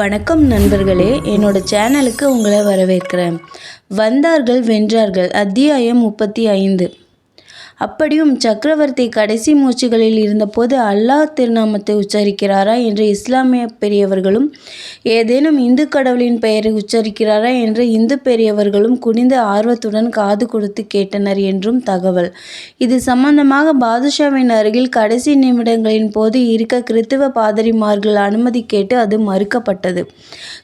வணக்கம் நண்பர்களே. என்னோட சேனலுக்கு உங்களை வரவேற்கிறேன். வந்தார்கள் வென்றார்கள். அத்தியாயம் முப்பத்தி ஐந்து. அப்படியும் சக்கரவர்த்தி கடைசி மூச்சுகளில் இருந்தபோது அல்லாஹ் திருநாமத்தை உச்சரிக்கிறாரா என்று இஸ்லாமிய பெரியவர்களும் ஏதேனும் இந்து கடவுளின் பெயரை உச்சரிக்கிறாரா என்று இந்து பெரியவர்களும் குனிந்து ஆர்வத்துடன் காது கொடுத்து கேட்டனர் என்றும் தகவல். இது சம்பந்தமாக பாதுஷாவின் அருகில் கடைசி நிமிடங்களின் போது இருக்க கிறித்துவ பாதிரிமார்கள் அனுமதி கேட்டு அது மறுக்கப்பட்டது.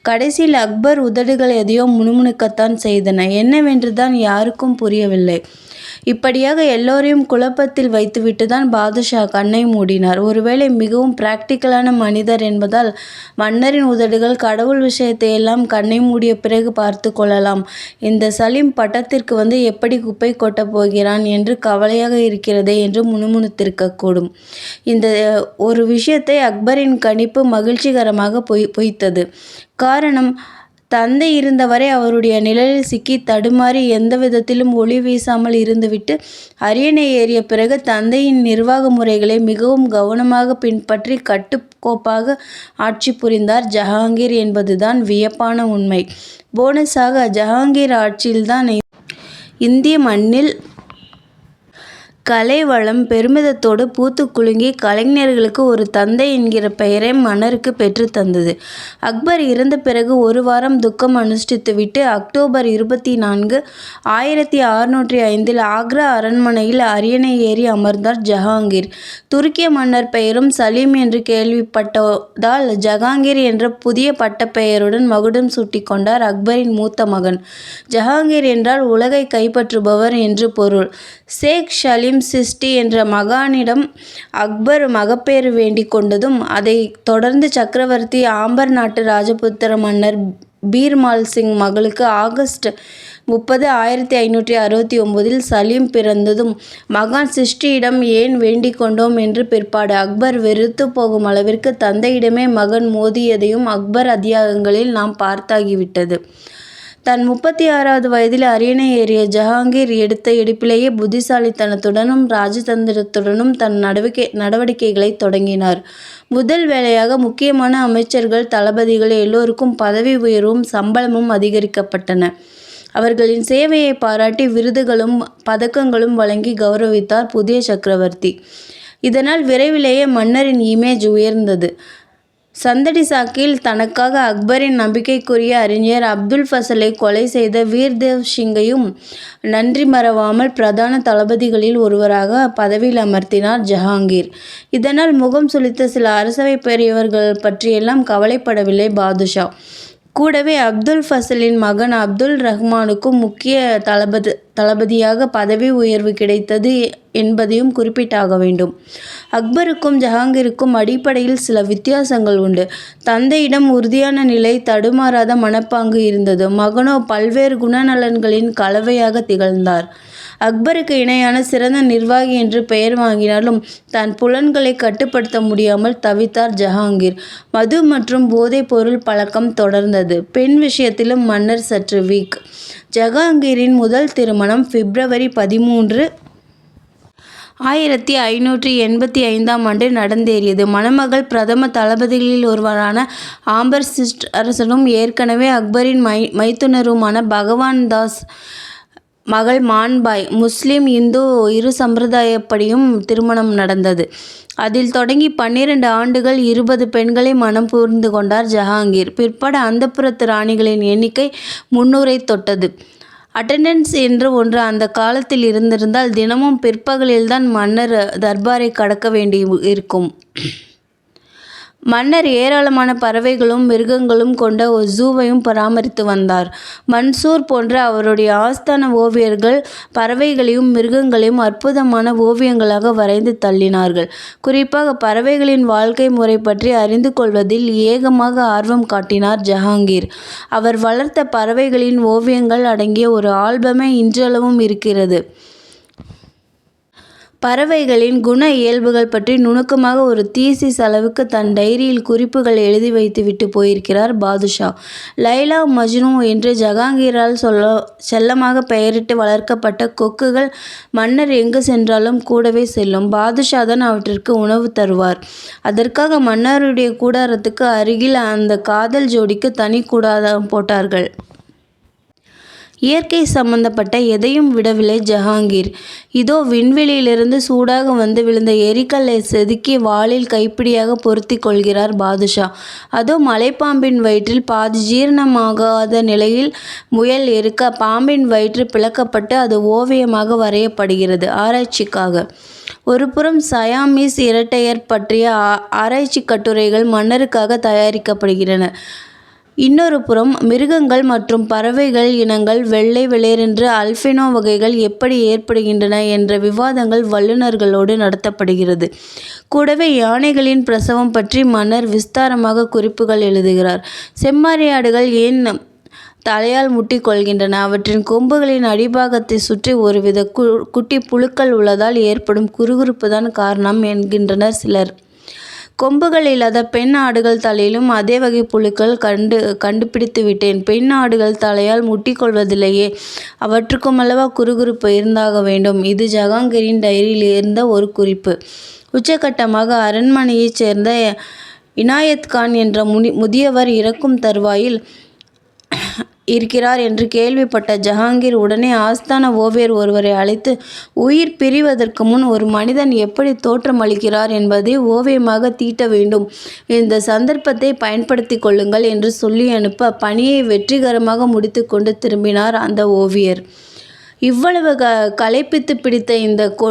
கடைசியில் அக்பர் உதடுகள் எதையோ முணுமுணுக்கத்தான் செய்தன. என்னவென்றுதான் யாருக்கும் புரியவில்லை. இப்படியாக எல்லோரையும் குழப்பத்தில் வைத்துவிட்டு தான் பாதுஷா கண்ணை மூடினார். ஒருவேளை மிகவும் பிராக்டிக்கலான மனிதர் என்பதால் மன்னரின் உதடுகள் கடவுள் விஷயத்தை எல்லாம் கண்ணை மூடிய பிறகு பார்த்து கொள்ளலாம். இந்த சலீம் பட்டத்திற்கு வந்து எப்படி குப்பை கொட்டப் போகிறான் என்று கவலையாக இருக்கிறதே என்று முணுமுணுத்திருக்கக்கூடும். இந்த ஒரு விஷயத்தை அக்பரின் கணிப்பு மகிழ்ச்சிகரமாக பொய் பொய்த்தது. காரணம் தந்தை இருந்தவரை அவருடைய நிழலில் சிக்கி தடுமாறி எந்த விதத்திலும் ஒளி வீசாமல் இருந்துவிட்டு அரியணை ஏறிய பிறகு தந்தையின் நிர்வாக முறைகளை மிகவும் கவனமாக பின்பற்றி கட்டுக்கோப்பாக ஆட்சி புரிந்தார் ஜஹாங்கீர் என்பதுதான் வியப்பான உண்மை. போனஸாக ஜஹாங்கீர் ஆட்சியில்தான் இந்திய மண்ணில் கலை வளம் பெருமிதத்தோடு பூத்து குலுங்கி கலைஞர்களுக்கு ஒரு தந்தை என்கிற பெயரை மன்னருக்கு பெற்றுத் தந்தது. அக்பர் இறந்த பிறகு ஒரு வாரம் துக்கம் அனுஷ்டித்துவிட்டு அக்டோபர் இருபத்தி நான்கு ஆயிரத்தி அறுநூற்றி ஐந்தில் ஆக்ரா அரண்மனையில் அரியணை ஏறி அமர்ந்தார் ஜஹாங்கீர். துருக்கிய மன்னர் பெயரும் சலீம் என்று கேள்விப்பட்டதால் ஜஹாங்கீர் என்ற புதிய பட்டப்பெயருடன் மகுடம் சூட்டிக் கொண்டார் அக்பரின் மூத்த மகன். ஜஹாங்கீர் என்றால் உலகை கைப்பற்றுபவர் என்று பொருள். ஷேக் சலீம் சிஸ்டி என்ற மகானிடம் அக்பர் மகப்பேறு வேண்டிக் கொண்டதும் அதைத் தொடர்ந்து சக்கரவர்த்தி ஆம்பர் நாட்டு ராஜபுத்திர மன்னர் பீர்மால் சிங் மகளுக்கு ஆகஸ்ட் முப்பது ஆயிரத்தி ஐநூற்றி அறுபத்தி ஒம்போதில் சலீம் பிறந்ததும் மகான் சிஷ்டியிடம் ஏன் வேண்டிக் கொண்டோம் என்று பிற்பாடு அக்பர் வெறுத்து போகும் அளவிற்கு தந்தையிடமே மகன் மோதியதையும் அக்பர் அத்தியாகங்களில் நாம் பார்த்தாகிவிட்டது. தன் முப்பத்தி ஆறாவது வயதில் அரியணை ஏறிய ஜஹாங்கீர் எடுத்த எடுப்பிலேயே புத்திசாலித்தனத்துடனும் ராஜதந்திரத்துடனும் தன் நடவடிக்கை நடவடிக்கைகளை தொடங்கினார். முதல் வேலையாக முக்கியமான அமைச்சர்கள் தளபதிகள் எல்லோருக்கும் பதவி உயர்வும் சம்பளமும் அதிகரிக்கப்பட்டன. அவர்களின் சேவையை பாராட்டி விருதுகளும் பதக்கங்களும் வழங்கி கௌரவித்தார் புதிய சக்கரவர்த்தி. இதனால் விரைவிலேயே மன்னரின் இமேஜ் உயர்ந்தது. சந்தடி சாக்கில் தனக்காக அக்பரின் நம்பிக்கைக்குரிய அறிஞர் அப்துல் ஃபசலை கொலை செய்த வீர்தேவ் சிங்கையும் நன்றி மறவாமல் பிரதான தளபதிகளில் ஒருவராக பதவியில் அமர்த்தினார் ஜஹாங்கீர். இதனால் முகம் சுளித்த சில அரசவை பெரியவர்கள் பற்றியெல்லாம் கவலைப்படவில்லை பாதுஷா. கூடவே அப்துல் ஃபசலின் மகன் அப்துல் ரஹ்மானுக்கும் முக்கிய தளபதி தளபதியாக பதவி உயர்வு கிடைத்தது என்பதையும் குறிப்பிட்டாக வேண்டும். அக்பருக்கும் ஜஹாங்கீருக்கும் அடிப்படையில் சில வித்தியாசங்கள் உண்டு. தந்தையிடம் உறுதியான நிலை தடுமாறாத மனப்பாங்கு இருந்தது. மகனோ பல்வேறு குணநலன்களின் கலவையாக திகழ்ந்தார். அக்பருக்கு இணையான சிறந்த நிர்வாகி என்று பெயர் வாங்கினாலும் தன் புலன்களை கட்டுப்படுத்த முடியாமல் தவித்தார் ஜஹாங்கீர். மது மற்றும் போதைப் பொருள் பழக்கம் தொடர்ந்தது. பெண் விஷயத்திலும் மன்னர் சற்று வீக். ஜஹாங்கீரின் முதல் திருமணம் பிப்ரவரி பதிமூன்று ஆயிரத்தி ஐநூற்றி எண்பத்தி ஐந்தாம் ஆண்டு நடந்தேறியது. மணமகள் பிரதம தளபதிகளில் ஒருவரான ஆம்பர் சிஸ்ட் அரசனும் ஏற்கனவே அக்பரின் மை மைத்துனருமான பகவான் தாஸ் மகள் மான்பாய் முஸ்லீம் இந்து இரு சம்பிரதாயப்படியும் திருமணம் நடந்தது. அதில் தொடங்கி பன்னிரண்டு ஆண்டுகள் இருபது பெண்களை மனம் புரிந்து கொண்டார் ஜஹாங்கீர். பிற்பட அந்தப்புறத்து ராணிகளின் எண்ணிக்கை முன்னூரை தொட்டது. அட்டெண்டன்ஸ் என்று ஒன்று அந்த காலத்தில் இருந்திருந்தால் தினமும் பிற்பகலில்தான் மன்னர் தர்பாரை கடக்க வேண்டி இருக்கும் மன்னர் ஏராளமான பறவைகளும் மிருகங்களும் கொண்ட ஒரு ஜூவையும் பராமரித்து வந்தார். மன்சூர் போன்ற அவருடைய ஆஸ்தான ஓவியர்கள் பறவைகளையும் மிருகங்களையும் அற்புதமான ஓவியங்களாக வரைந்து தள்ளினார்கள். குறிப்பாக பறவைகளின் வாழ்க்கை முறை பற்றி அறிந்து கொள்வதில் ஏகமாக ஆர்வம் காட்டினார் ஜஹாங்கீர். அவர் வளர்த்த பறவைகளின் ஓவியங்கள் அடங்கிய ஒரு ஆல்பமே இன்றளவும் இருக்கிறது. பறவைகளின் குண இயல்புகள் பற்றி நுணுக்கமாக ஒரு தீசிஸ் அளவுக்கு தன் டைரியில் குறிப்புகள் எழுதி வைத்துவிட்டு போயிருக்கிறார் பாதுஷா. லைலா மஜ்னு என்று ஜஹாங்கீரால் சொல்ல செல்லமாக பெயரிட்டு வளர்க்கப்பட்ட கொக்குகள் மன்னர் எங்கு சென்றாலும் கூடவே செல்லும். பாதுஷா தான் அவற்றிற்கு உணவு தருவார். அதற்காக மன்னருடைய கூடாரத்துக்கு அருகில் அந்த காதல் ஜோடிக்கு தனி கூடாரம் போட்டார்கள். இயற்கை சம்பந்தப்பட்ட எதையும் விடவில்லை ஜஹாங்கீர். இதோ விண்வெளியிலிருந்து சூடாக வந்து விழுந்த எரிக்கல்லை செதுக்கி வாளில் கைப்பிடியாக பொருத்தி கொள்கிறார் பாதுஷா. அதோ மலைப்பாம்பின் வயிற்றில் பாதி ஜீரணமாகாத நிலையில் முயல் இருக்க பாம்பின் வயிற்று பிளக்கப்பட்டு அது ஓவியமாக வரையப்படுகிறது ஆராய்ச்சிக்காக. ஒருபுறம் சயாமீஸ் இரட்டையர் பற்றிய ஆராய்ச்சி கட்டுரைகள் மன்னருக்காக தயாரிக்கப்படுகின்றன. இன்னொரு புறம் மிருகங்கள் மற்றும் பறவைகள் இனங்கள் வெள்ளை வெளிரென்று அல்பினோ வகைகள் எப்படி ஏற்படுகின்றன என்ற விவாதங்கள் வல்லுநர்களோடு நடத்தப்படுகிறது. கூடவே யானைகளின் பிரசவம் பற்றி மன்னர் விஸ்தாரமாக குறிப்புகள் எழுதுகிறார். செம்மறியாடுகள் ஏன் தலையால் முட்டி கொள்கின்றன? அவற்றின் கொம்புகளின் அடிபாகத்தை சுற்றி ஒருவித கு குட்டி புழுக்கள் உள்ளதால் ஏற்படும் குறுகுறுப்பு தான் காரணம் என்கின்றனர் சிலர். கொம்புகள் இல்லாத பெண் ஆடுகள் தலையிலும் அதே வகை புழுக்கள் கண்டு கண்டுபிடித்து விட்டேன். பெண் ஆடுகள் தலையால் முட்டிக்கொள்வதில்லையே. அவற்றுக்கும் அல்லவா குறுகுறுப்பு இருந்தாக வேண்டும். இது ஜஹாங்கீரின் டைரியில் இருந்த ஒரு குறிப்பு. உச்சகட்டமாக அரண்மனையைச் சேர்ந்த இனாயத் கான் என்ற முனி முதியவர் இறக்கும் தருவாயில் இருக்கிறார் என்று கேள்விப்பட்ட ஜஹாங்கீர் உடனே ஆஸ்தான ஓவியர் ஒருவரை அழைத்து உயிர் பிரிவதற்கு முன் ஒரு மனிதன் எப்படி தோற்றமளிக்கிறார் என்பதை ஓவியமாக தீட்ட வேண்டும். இந்த சந்தர்ப்பத்தை பயன்படுத்தி கொள்ளுங்கள் என்று சொல்லி அனுப்ப பணியை வெற்றிகரமாக முடித்துக்கொண்டு திரும்பினார் அந்த ஓவியர். இவ்வளவு க களைப்பித்து பிடித்த இந்த கொ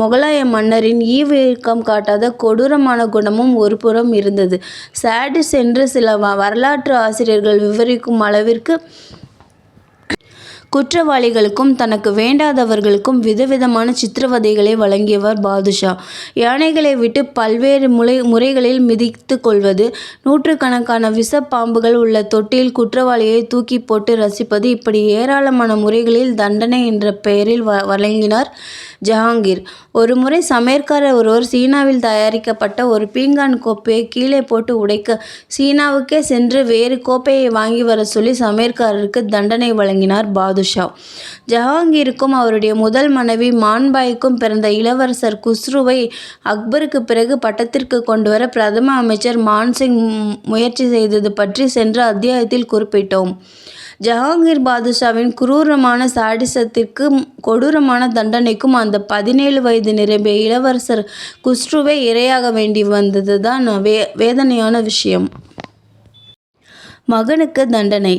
முகலாய மன்னரின் ஈவிரக்கம் காட்டாத கொடூரமான குணமும் ஒரு புறம் இருந்தது. சாடிஸ் என்று சில வரலாற்று ஆசிரியர்கள் விவரிக்கும் அளவிற்கு குற்றவாளிகளுக்கும் தனக்கு வேண்டாதவர்களுக்கும் விதவிதமான சித்திரவதைகளை வழங்கியவர் பாதுஷா. யானைகளை விட்டு பல்வேறு முறை முறைகளில் மிதித்து கொள்வது நூற்றுக்கணக்கான விஷ பாம்புகள் உள்ள தொட்டியில் குற்றவாளியை தூக்கி போட்டு ரசிப்பது இப்படி ஏராளமான முறைகளில் தண்டனை என்ற பெயரில் வ வழங்கினார் ஜஹாங்கீர். ஒருமுறை சமையற்காரர் ஒருவர் சீனாவில் தயாரிக்கப்பட்ட ஒரு பீங்கான் கோப்பையை கீழே போட்டு உடைக்க சீனாவுக்கே சென்று வேறு கோப்பையை வாங்கி வர சொல்லி சமையற்காரருக்கு தண்டனை வழங்கினார் பாதுஷா. ஜஹாங்கீருக்கும் அவருடைய முதல் மனைவி மான்பாய்க்கும் பிறந்த இளவரசர் குஸ்ருவை அக்பருக்கு பிறகு பட்டத்திற்கு கொண்டுவர பிரதம அமைச்சர் மான்சிங் முயற்சி செய்தது பற்றி சென்ற அத்தியாயத்தில் குறிப்பிட்டோம். ஜஹாங்கீர் பாதுஷாவின் குரூரமான சாடிசத்திற்கும் கொடூரமான தண்டனைக்கும் அந்த பதினேழு வயது நிரம்பிய இளவரசர் குஸ்ருவே இரையாக வேண்டி வந்தது தான் வே வேதனையான விஷயம். மகனுக்கு தண்டனை.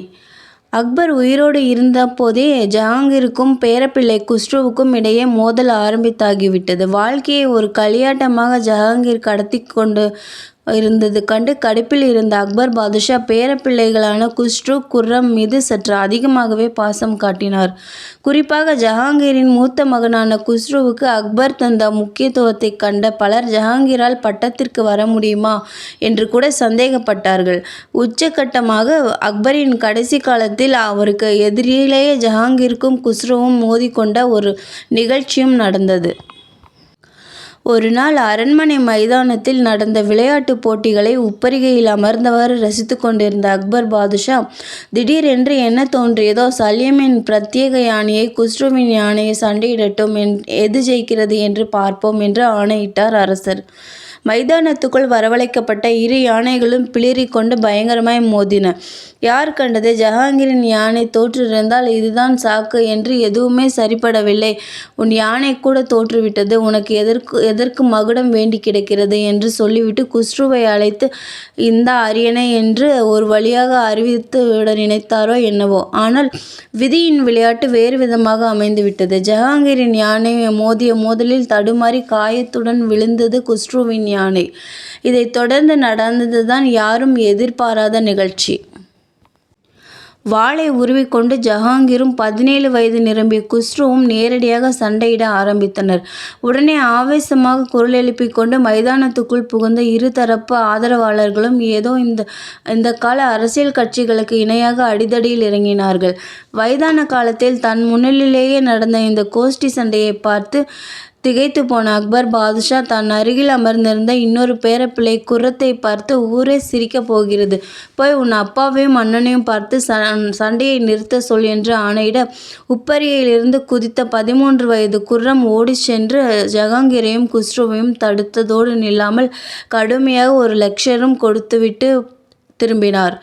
அக்பர் உயிரோடு இருந்த போதே ஜஹாங்கீருக்கும் பேரப்பிள்ளை குஷ்ருவுக்கும் இடையே மோதல் ஆரம்பித்தாகிவிட்டது. வாழ்க்கையை ஒரு களியாட்டமாக ஜஹாங்கீர் கடத்தி கொண்டு இருந்தது. கண்டு கடுப்பில் இருந்த அக்பர் பாதுஷா பேரப்பிள்ளைகளான குஷ்ரு குர்ரம் மீது சற்று அதிகமாகவே பாசம் காட்டினார். குறிப்பாக ஜஹாங்கீரின் மூத்த மகனான குஷ்ருவுக்கு அக்பர் தந்த முக்கியத்துவத்தை கண்ட பலர் ஜஹாங்கீரால் பட்டத்திற்கு வர முடியுமா என்று கூட சந்தேகப்பட்டார்கள். உச்சகட்டமாக அக்பரின் கடைசி காலத்தில் அவருக்கு எதிரிலேயே ஜஹாங்கீருக்கும் குஸ்ருவும் மோதிக்கொண்ட ஒரு நிகழ்ச்சியும் நடந்தது. ஒரு நாள் அரண்மனை மைதானத்தில் நடந்த விளையாட்டுப் போட்டிகளை உப்பரிகையில் அமர்ந்தவாறு ரசித்து கொண்டிருந்த அக்பர் பாதுஷா திடீரென்று என்ன தோன்றியதோ சல்யமின் பிரத்யேக யானையை குஸ்ருவின் யானையை சண்டையிடட்டும் எது ஜெயிக்கிறது என்று பார்ப்போம் என்று ஆணையிட்டார் அரசர் மைதானத்துக்குள் வரவழைக்கப்பட்ட இரு யானைகளும் பிளிறிக்கொண்டு பயங்கரமாய் மோதின. யார் கண்டது? ஜஹாங்கிரின் யானை தோற்றிருந்தால் இதுதான் சாக்கு என்று எதுவுமே சரிப்படவில்லை. உன் யானை கூட தோற்றுவிட்டது. உனக்கு எதற்கு எதற்கு மகுடம் வேண்டி கிடக்கிறது? என்று சொல்லிவிட்டு குஸ்ருவை அழைத்து இந்த அரியணை என்று ஒரு வழியாக அறிவித்துவிட நினைத்தாரோ என்னவோ. ஆனால் விதியின் விளையாட்டு வேறு விதமாக அமைந்துவிட்டது. ஜஹாங்கிரின் யானை மோதிய மோதலில் தடுமாறி காயத்துடன் விழுந்தது குஸ்ருவின் யானை. இதைத் தொடர்ந்து நடந்ததுதான் யாரும் எதிர்பாராத நிகழ்ச்சி. வாளை உருவிக்கொண்டு ஜஹாங்கீரும் பதினேழு வயது நிரம்பிய குஸ்ருவும் நேரடியாக சண்டையிட ஆரம்பித்தனர். உடனே ஆவேசமாக குரல் எழுப்பிக் கொண்டு மைதானத்துக்குள் புகுந்த இருதரப்பு ஆதரவாளர்களும் ஏதோ இந்த இந்த கால அரசியல் கட்சிகளுக்கு இணையாக அடிதடியில் இறங்கினார்கள். வயதான காலத்தில் தன் முன்னிலையிலேயே நடந்த இந்த கோஷ்டி சண்டையை பார்த்து திகைத்து போன அக்பர் பாதுஷா தன் அருகில் அமர்ந்திருந்த இன்னொரு பேரப்பிள்ளை குர்ரத்தை பார்த்து ஊரே சிரிக்கப் போகிறது. போய் உன் அப்பாவையும் அண்ணனையும் பார்த்து சண்டையை நிறுத்த சொல் என்று ஆணையிட உப்பரியிலிருந்து குதித்த பதிமூன்று வயது குர்ரம் ஓடிச் சென்று ஜஹாங்கீரையும் குஸ்ருவையும் தடுத்ததோடு நில்லாமல் கடுமையாக ஒரு லெக்சரும் கொடுத்துவிட்டு திரும்பினார்.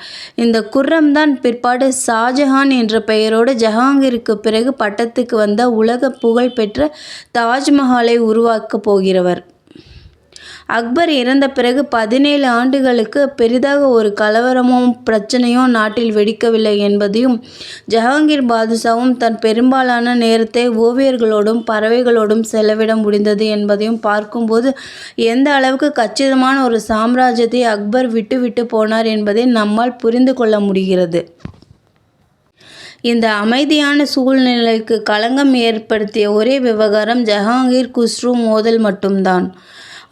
இந்த குர்ரம்தான் பிற்பாடு ஷாஜஹான் என்ற பெயரோடு ஜஹாங்கிற்கு பிறகு பட்டத்துக்கு வந்த உலக புகழ் பெற்ற தாஜ்மஹாலை உருவாக்கப் போகிறவர். அக்பர் இறந்த பிறகு பதினேழு ஆண்டுகளுக்கு பெரிதாக ஒரு கலவரமோ பிரச்சனையோ நாட்டில் வெடிக்கவில்லை என்பதையும் ஜஹாங்கீர் பாதுஷாவும் தன் பெரும்பாலான நேரத்தை ஓவியர்களோடும் பறவைகளோடும் செலவிட முடிந்தது என்பதையும் பார்க்கும்போது எந்த அளவுக்கு கச்சிதமான ஒரு சாம்ராஜ்யத்தை அக்பர் விட்டுவிட்டு போனார் என்பதை நம்மால் புரிந்து கொள்ள முடிகிறது. இந்த அமைதியான சூழ்நிலைக்கு களங்கம் ஏற்படுத்திய ஒரே விவகாரம் ஜஹாங்கீர் குஸ்ரு மோதல் மட்டும்தான்.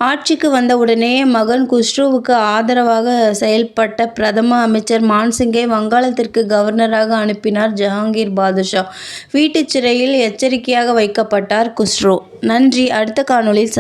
ஆட்சிக்கு வந்தவுடனே மகன் குஷ்ருவுக்கு ஆதரவாக செயல்பட்ட பிரதம அமைச்சர் மான்சிங்கை வங்காளத்திற்கு கவர்னராக அனுப்பினார் ஜஹாங்கீர் பாதுஷா. வீட்டுச் சிறையில் எச்சரிக்கையாக வைக்கப்பட்டார் குஷ்ரு. நன்றி. அடுத்த காணொலியில்